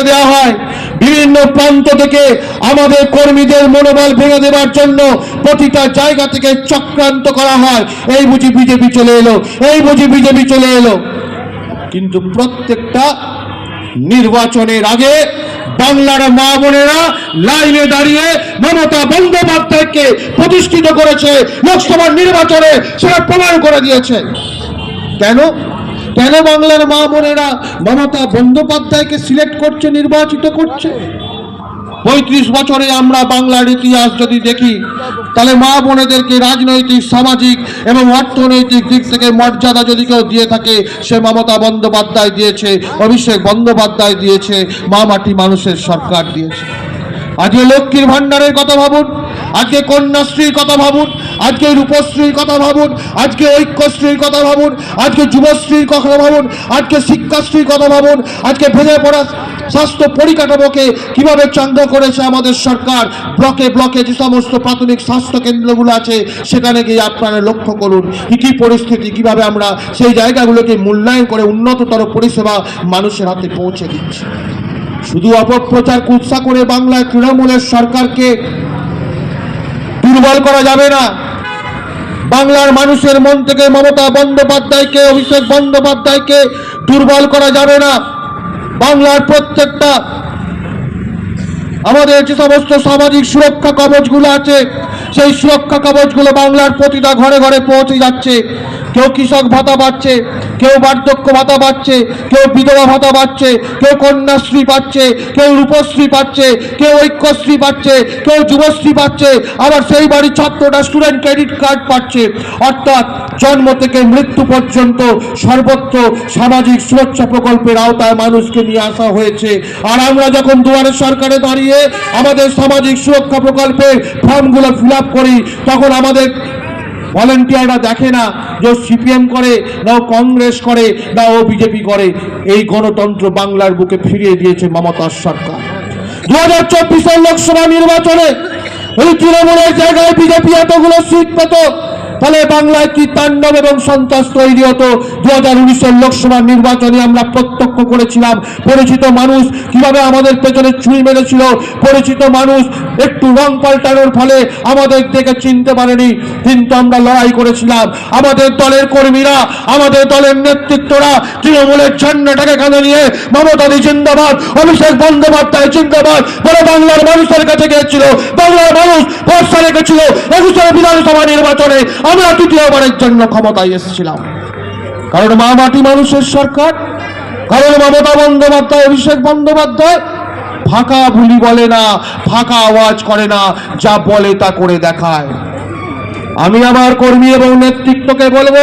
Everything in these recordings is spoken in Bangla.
করে দেওয়া হয়। বিভিন্ন প্রান্ত থেকে আমাদের কর্মীদের মনোবল ভেঙে দেওয়ার জন্য প্রতিটা জায়গা থেকে চক্রান্ত করা হয়। এই বুঝি বিজেপি চলে এলো, এই বুঝি বিজেপি চলে এলো। কিন্তু প্রত্যেকটা নির্বাচনের আগে বাংলার মা বোনেরা লাইনে দাঁড়িয়ে মমতা বন্দ্যোপাধ্যায়কে প্রতিষ্ঠিত করেছে, লোকসভার নির্বাচনে সেটা প্রমাণ করে দিয়েছে। কেন? কেন বাংলার মা বোনেরা মমতা বন্দ্যোপাধ্যায়কে সিলেক্ট করছে, নির্বাচিত করছে? পঁয়ত্রিশ বছরে আমরা বাংলার ইতিহাস যদি দেখি, তাহলে মা বোনেদেরকে রাজনৈতিক, সামাজিক এবং অর্থনৈতিক দিক থেকে মর্যাদা যদি কেউ দিয়ে থাকে, সে মমতা বন্দ্যোপাধ্যায় দিয়েছে, অভিষেক বন্দ্যোপাধ্যায় দিয়েছে, মা মাটি মানুষের সরকার দিয়েছে। আজকে লক্ষ্মীর ভাণ্ডারের কথা ভাবুন। আজকে কন্যাশ্রীর কথা ভাবুন, আজকে রূপশ্রীর কথা ভাবুন, আজকে ঐক্যশ্রীর কথা ভাবুন, আজকে যুবশ্রীর কথা ভাবুন, আজকে শিক্ষাশ্রীর কথা ভাবুন, আজকে ভেঙে পড়া স্বাস্থ্য পরিকাঠামোকে কীভাবে চাঙ্গা করেছে আমাদের সরকার, ব্লকে ব্লকে যে সমস্ত প্রাথমিক স্বাস্থ্য কেন্দ্রগুলো আছে, সেখানে গিয়ে আপনারা লক্ষ্য করুন কি কি পরিস্থিতি, কীভাবে আমরা সেই জায়গাগুলোকে মূল্যায়ন করে উন্নততর পরিষেবা মানুষের হাতে পৌঁছে দিচ্ছি। শুধু অপপ্রচার কুৎসা করে বাংলায় তৃণমূলের সরকারকে দুর্বল করা যাবে না। বাংলার মানুষের মন থেকে মমতা বন্দ্যোপাধ্যায়কে, অভিষেক বন্দ্যোপাধ্যায়কে দুর্বল করা যাবে না। বাংলার প্রত্যেকটা আমাদের যে সমস্ত সামাজিক সুরক্ষা কবচগুলো আছে, সেই সুরক্ষা কবচগুলো বাংলার প্রতিটা ঘরে ঘরে পৌঁছে যাচ্ছে। কেউ কৃষক ভাতা পাচ্ছে কেউ বার্ধক্য ভাতা পাচ্ছে কেউ বিধবা ভাতা পাচ্ছে কেউ কন্যাশ্রী পাচ্ছে, কেউ রূপশ্রী পাচ্ছে, কেউ ঐক্যশ্রী পাচ্ছে, কেউ যুবশ্রী পাচ্ছে, আবার সেই বাড়ির ছাত্রটা স্টুডেন্ট ক্রেডিট কার্ড পাচ্ছে। অর্থাৎ জন্ম থেকে মৃত্যু পর্যন্ত সর্বত্র সামাজিক সুরক্ষা প্রকল্পের আওতায় মানুষকে নিয়ে আসা হয়েছে। আর আমরা যখন দুয়ারে সরকারে দাঁড়িয়ে আমাদের সামাজিক সুরক্ষা প্রকল্পের ফর্মগুলো ফিল করি, তখন আমাদের ভলেন্টিয়াররা দেখে না যে সিপিএম করে, না ও কংগ্রেস করে, না ও বিজেপি করে। এই গণতন্ত্র বাংলার বুকে ফিরিয়ে দিয়েছে মমতার সরকার। দু হাজার চব্বিশের লোকসভা নির্বাচনে এই তৃণমূলের জায়গায় বিজেপি এতগুলো সিট পেত ফলে বাংলায় কি তাণ্ডব এবং সন্ত্রাস তৈরি হতো? দু হাজার উনিশের লোকসভা নির্বাচনে আমরা প্রত্যক্ষ করেছিলাম, পরিচিত মানুষ কীভাবে আমাদের পেছনে ছুঁই মেরেছিল? পরিচিত মানুষ একটু রং পাল্টানোর ফলে আমাদের থেকে চিনতে পারেনি, কিন্তু আমরা লড়াই করেছিলাম। আমাদের দলের কর্মীরা, আমাদের দলের নেতৃত্বরা তৃণমূলের ঝান্ডাটাকে কাঁধে নিয়ে মমতাদি জিন্দাবাদ, অভিষেক বন্দ্যোপাধ্যায় জিন্দাবাদ বলে বাংলার মানুষের কাছে গিয়েছিল। বাংলার মানুষ ভরসা রেখেছিল একুশের বিধানসভা নির্বাচনে। আমরা তৃতীয়বারের জন্য ক্ষমতায় এসেছিলাম। কারণ মা মাটি মানুষের সরকার। কারণ মমতা বন্দ্যোপাধ্যায়, অভিষেক বন্দ্যোপাধ্যায় ফাঁকা ভুলি বলে না, ফাঁকা আওয়াজ করে না, যা বলে তা করে দেখায়। আমি আমার কর্মী এবং নেতৃত্বকে বলব,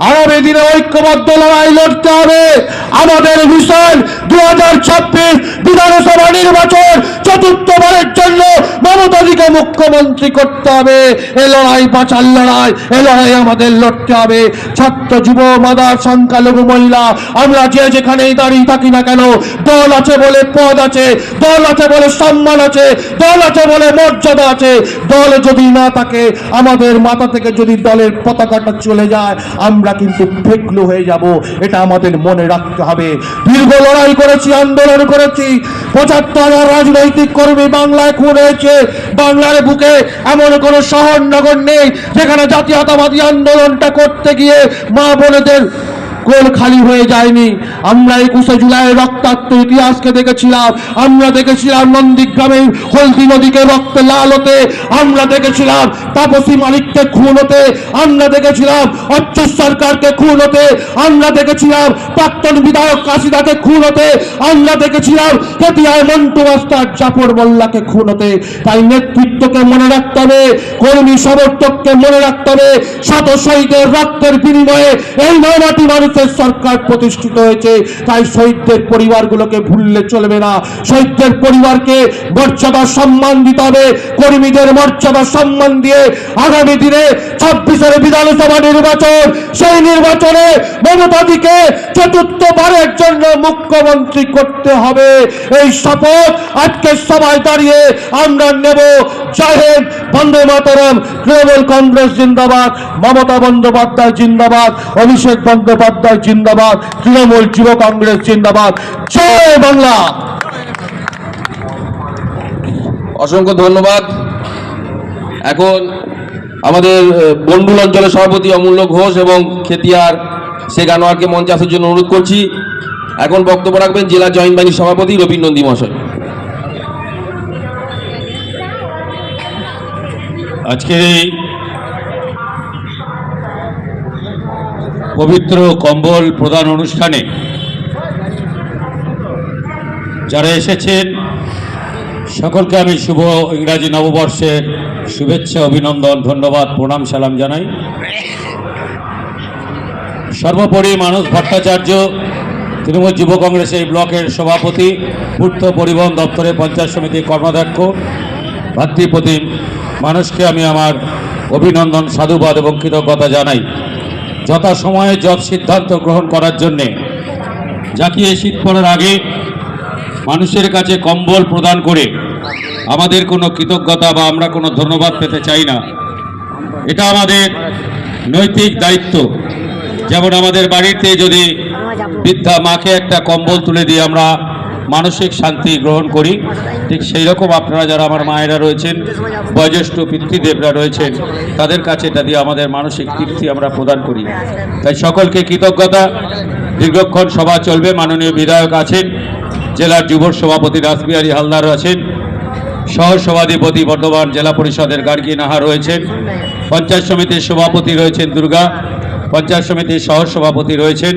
আগামী দিনে ঐক্যবদ্ধ লড়াই লড়তে হবে। আমাদের মিশন দু হাজার ছাব্বিশ বিধানসভা নির্বাচন চতুর্থবারের জন্য মমতাদিকে মুখ্যমন্ত্রী করতে হবে। এ লড়াই বাঁচার লড়াই, এ লড়াই আমাদের লড়তে হবে। ছাত্র যুব, মাদার, সংখ্যালঘু, মহিলা, আমরা যে যেখানেই দাঁড়িয়ে থাকি না কেন, দল আছে বলে পদ আছে, দল আছে বলে সম্মান আছে, দল আছে বলে মর্যাদা আছে। দল যদি না থাকে, আমাদের মাথা থেকে যদি দলের পতাকাটা চলে যায়, আমরা কিন্তু ফেকলু হয়ে যাব। এটা আমাদের মনে রাখতে হবে। দীর্ঘ লড়াই করেছি, আন্দোলন করেছি পঁচাত্তর হাজার রাজনৈতিক কর্মী বাংলায় খুন হয়েছে। বাংলার বুকে এমন কোনো শহর, নগর নেই যেখানে জাতীয়তাবাদী আন্দোলনটা করতে গিয়ে মা বোনেদের গোল খালি হয়ে যায়নি। আমরা একুশে জুলাই রক্তাক্ত ইতিহাসকে দেখেছিলাম। আমরা দেখেছিলাম নন্দীগ্রামে হলদি নদীকে রক্ত লাল হতে। আমরা দেখেছিলাম তাপসী মালিককে খুন হতে। আমরা দেখেছিলাম অচ্যুত সরকারকে খুন হতে। আমরা দেখেছিলাম প্রাক্তন বিধায়ক কাশিদাকে খুন হতে। আমরা দেখেছিলাম কেতিয়ায় মন্টু মাস্টার জাফর মোল্লাকে খুন হতে। তাই নেতৃত্বকে মনে রাখতে হবে, কর্মী সমর্থককে মনে রাখতে হবে। শত শহীদের রক্তের বিনিময়ে এই নয়নাটি মানুষের সরকার প্রতিষ্ঠিত হয়েছে, তাই শহীদদের পরিবারগুলোকে ভুললে চলবে না। শহীদদের পরিবারকে মর্যাদা সম্মান দিতে হবে। কর্মীদের মর্যাদা সম্মান দিয়ে আগামী দিনে ছাব্বিশের বিধানসভা নির্বাচন, সেই নির্বাচনে মমতাদিকে চতুর্থবারের জন্য মুখ্যমন্ত্রী করতে হবে। এই শপথ আজকে সবাই দাঁড়িয়ে আমরা নেব। জাহেদ বন্দে মাতরম, তৃণমূল কংগ্রেস জিন্দাবাদ, মমতা বন্দ্যোপাধ্যায় জিন্দাবাদ, অভিষেক বন্দ্যোপাধ্যায় জনতা জিন্দাবাদ তৃণমূল যুব কংগ্রেস জিন্দাবাদ। জয় বাংলা! অসংখ্য ধন্যবাদ। এখন আমাদের বন্ডুল অঞ্চলের সভাপতি অমূল্য ঘোষ এবং খেতিয়ার শেখ আনোয়ারকে মঞ্চে আসার জন্য অনুরোধ করছি। এখন বক্তব্য রাখবেন জেলা জয়েন্ট বাহিনীর সভাপতি রবীন্দ্র নন্দী মহাশয়। আজকের এই পবিত্র কম্বল প্রদান অনুষ্ঠানে যারা এসেছেন, সকলকে আমি শুভ ইংরাজি নববর্ষের শুভেচ্ছা, অভিনন্দন, ধন্যবাদ, প্রণাম, সালাম জানাই। সর্বোপরি মানস ভট্টাচার্য, তৃণমূল যুব কংগ্রেসের ব্লকের সভাপতি, পূর্ত পরিবহন দপ্তরের পঞ্চায়েত সমিতির কর্মাধ্যক্ষ, ভাতৃপ্রতিম। মানুষকে আমি আমার অভিনন্দন, সাধুবাদ এবং কৃতজ্ঞতা জানাই। যথাসময়ে যত সিদ্ধান্ত গ্রহণ করার জন্যে। জাকিয়ে শীত পড়ার আগে মানুষের কাছে কম্বল প্রদান করে আমাদের কোনো কৃতজ্ঞতা বা আমরা কোনো ধন্যবাদ পেতে চাই না। এটা আমাদের নৈতিক দায়িত্ব। যেমন আমাদের বাড়িতে যদি বৃদ্ধা মাকে একটা কম্বল তুলে দিয়ে আমরা মানসিক শান্তি গ্রহণ করি। ঠিক সেই রকম আপনারা যারা আমার মায়েরা রয়েছেন, বয়োজ্যেষ্ঠ পিতৃদেবরা রয়েছেন, তাদের কাছে এটা দিয়ে আমাদের মানসিক তৃপ্তি আমরা প্রদান করি। তাই সকলকে কৃতজ্ঞতা। দীর্ঘক্ষণ সভা চলবে, মাননীয় বিধায়ক আছেন, জেলার যুব সভাপতি রাসবিহারী হালদার আছেন, সহ সভাধিপতি বর্ধমান জেলা পরিষদের গার্গী নাহা রয়েছেন, পঞ্চায়েত সমিতির সভাপতি রয়েছেন দুর্গা, পঞ্চায়েত সমিতির সহ সভাপতি রয়েছেন,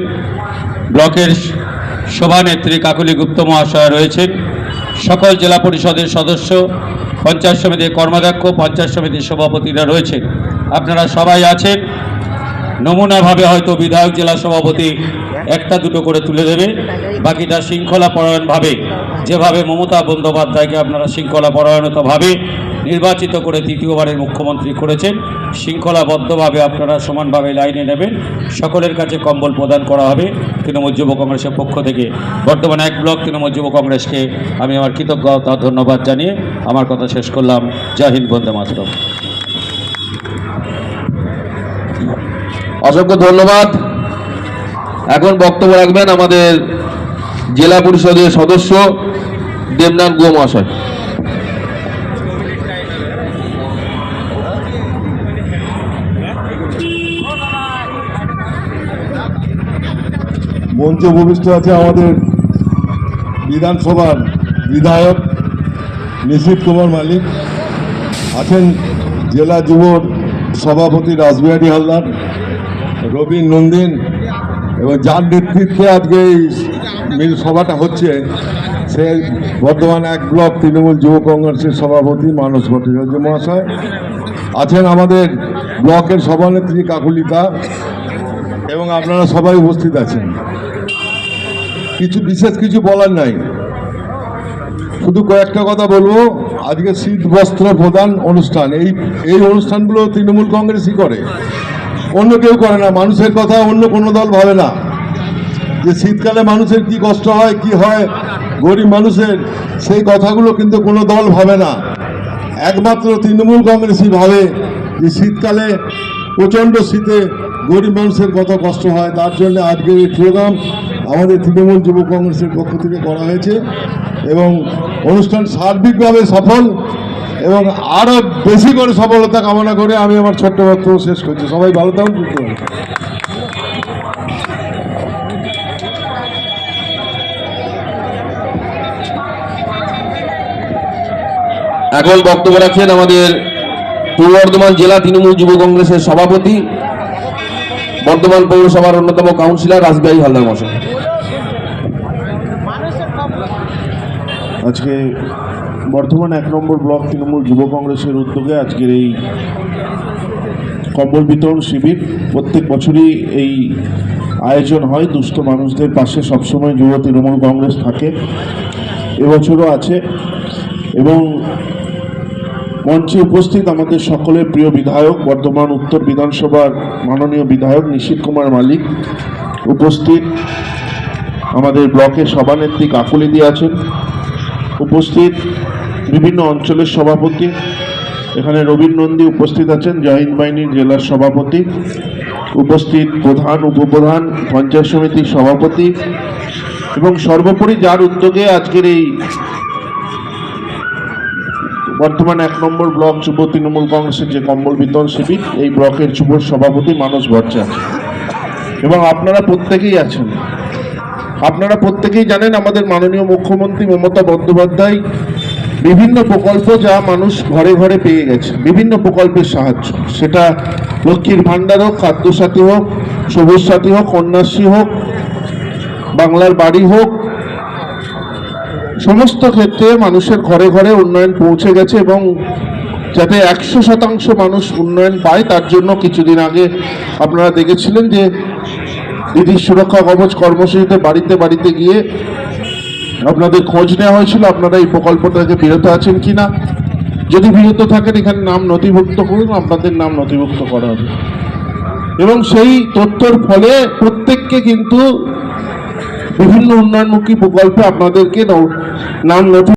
ব্লকের সভানেত্রী কাকুলি গুপ্ত মহাশয় রয়েছেন। সকল জেলা পরিষদের সদস্য, পঞ্চায়েত সমিতির কর্মাধ্যক্ষ, পঞ্চায়েত সমিতির সভাপতিরা রয়েছেন। আপনারা সবাই আছেন। নমুনাভাবে হয়তো বিধায়ক জেলা সভাপতি একটা দুটো করে তুলে দেবে। বাকিটা শৃঙ্খলা পরায়ণভাবে যেভাবে মমতা বন্দ্যোপাধ্যায়কে আপনারা শৃঙ্খলা পরায়ণতাভাবে নির্বাচিত করে তৃতীয়বারের মুখ্যমন্ত্রী করেছেন, শৃঙ্খলাবদ্ধভাবে আপনারা সমানভাবে লাইনে নেবেন। সকলের কাছে কম্বল প্রদান করা হবে তৃণমূল যুব কংগ্রেসের পক্ষ থেকে। বর্তমান এক ব্লক তৃণমূল যুব কংগ্রেসকে আমি আমার কৃতজ্ঞতা ধন্যবাদ জানিয়ে আমার কথা শেষ করলাম। জয় হিন্দ, বন্দে মাতরম। অসংখ্য ধন্যবাদ। এখন বক্তব্য রাখবেন আমাদের জেলা পরিষদের সদস্য দেবনাথ গুহ মহাশয়। মঞ্চে উপবিষ্ট আছে আমাদের বিধানসভার বিধায়ক নিশীত কুমার মালিক, আছেন জেলা যুবর সভাপতি রাসবিহারী হালদার, রবীন নন্দিন, এবং যার নেতৃত্বে আজকে এই মিল সভাটা হচ্ছে, সে বর্ধমান এক ব্লক তৃণমূল যুব কংগ্রেসের সভাপতি মানস ভট্টাচার্য মহাশয়। আছেন আমাদের ব্লকের সভানেত্রী কাকুলিতা এবং আপনারা সবাই উপস্থিত আছেন। কিছু বিশেষ কিছু বলার নাই। শুধু কয়েকটা কথা বলব। আজকে শীত বস্ত্র প্রদান অনুষ্ঠান, এই এই অনুষ্ঠানগুলো তৃণমূল কংগ্রেসই করে। অন্য কেউ করে না, মানুষের কথা অন্য কোনো দল ভাবে না। যে শীতকালে মানুষের কি কষ্ট হয়, কি হয়, গরিব মানুষের, সেই কথাগুলো কিন্তু কোনো দল ভাবে না। একমাত্র তৃণমূল কংগ্রেসই ভাবে যে শীতকালে প্রচণ্ড শীতে গরিব মানুষের কত কষ্ট হয়, তার জন্য আজকের এই প্রোগ্রাম আমাদের তৃণমূল যুব কংগ্রেসের পক্ষ থেকে করা হয়েছে এবং অনুষ্ঠান সার্বিকভাবে সফল এবং আরও বেশি করে সফলতা কামনা করে আমি আমার ছোট্ট বক্তব্য শেষ করছি। সবাই ভালো থাকুন। এখন বক্তব্য রাখছেন আমাদের পূর্ব বর্ধমান জেলা তৃণমূল যুব কংগ্রেসের সভাপতি, বর্ধমান পৌরসভার অন্যতম কাউন্সিলর রাসবিহারী হালদার মশাই আজকে বর্ধমান এক নম্বর ব্লক তৃণমূল যুব কংগ্রেসের উদ্যোগে আজকের এই কম্বল বিতরণ শিবির। প্রত্যেক বছরই এই আয়োজন হয়, দুস্থ মানুষদের পাশে সবসময় যুব তৃণমূল কংগ্রেস থাকে। এবছরও আছে এবং মঞ্চে উপস্থিত আমাদের সকলের প্রিয় বিধায়ক, বর্ধমান উত্তর বিধানসভার মাননীয় বিধায়ক নিশীত কুমার মালিক উপস্থিত। আমাদের ব্লকের সভানেত্রী কাকুলিদি আছেন। উপস্থিত বিভিন্ন অঞ্চলের সভাপতি। এখানে রবীন নন্দী উপস্থিত আছেন জহিন্দ বাহিনীর জেলার সভাপতি। উপস্থিত প্রধান, উপপ্রধান, পঞ্চায়েত সমিতির সভাপতি। এবং সর্বোপরি যার উদ্যোগে আজকের এই বর্তমান এক নম্বর ব্লক যুব তৃণমূল কংগ্রেসের যে কম্বল বিতরণ শিবির, এই ব্লকের যুব সভাপতি মানস ভট্টাচার্য। এবং আপনারা প্রত্যেকেই আছেন। আপনারা প্রত্যেকেই জানেন আমাদের মাননীয় মুখ্যমন্ত্রী মমতা বন্দ্যোপাধ্যায় বিভিন্ন প্রকল্প যা মানুষ ঘরে ঘরে পেয়ে গেছে, বিভিন্ন প্রকল্পের সাহায্য। সেটা লক্ষ্মীর ভাণ্ডার হোক, খাদ্যসাথী হোক, সবুজ সাথী হোক, কন্যাশ্রী হোক, বাংলার বাড়ি হোক সমস্ত ক্ষেত্রে মানুষের ঘরে ঘরে উন্নয়ন পৌঁছে গেছে এবং যাতে একশো শতাংশ মানুষ উন্নয়ন পায়, তার জন্য কিছুদিন আগে আপনারা দেখেছিলেন যে দিদির সুরক্ষা কবচ কর্মসূচিতে বাড়িতে বাড়িতে গিয়ে আপনাদের খোঁজ নেওয়া হয়েছিল, আপনারা এই প্রকল্প থেকে বিরত আছেন কি না যদি বিরত থাকেন, এখানে নাম নথিভুক্ত করুন, আপনাদের নাম নথিভুক্ত করা হবে। এবং সেই তথ্যর ফলে প্রত্যেককে কিন্তু বিভিন্ন উন্নয়নমুখী প্রকল্পে আপনাদেরকে ন- নাম নথি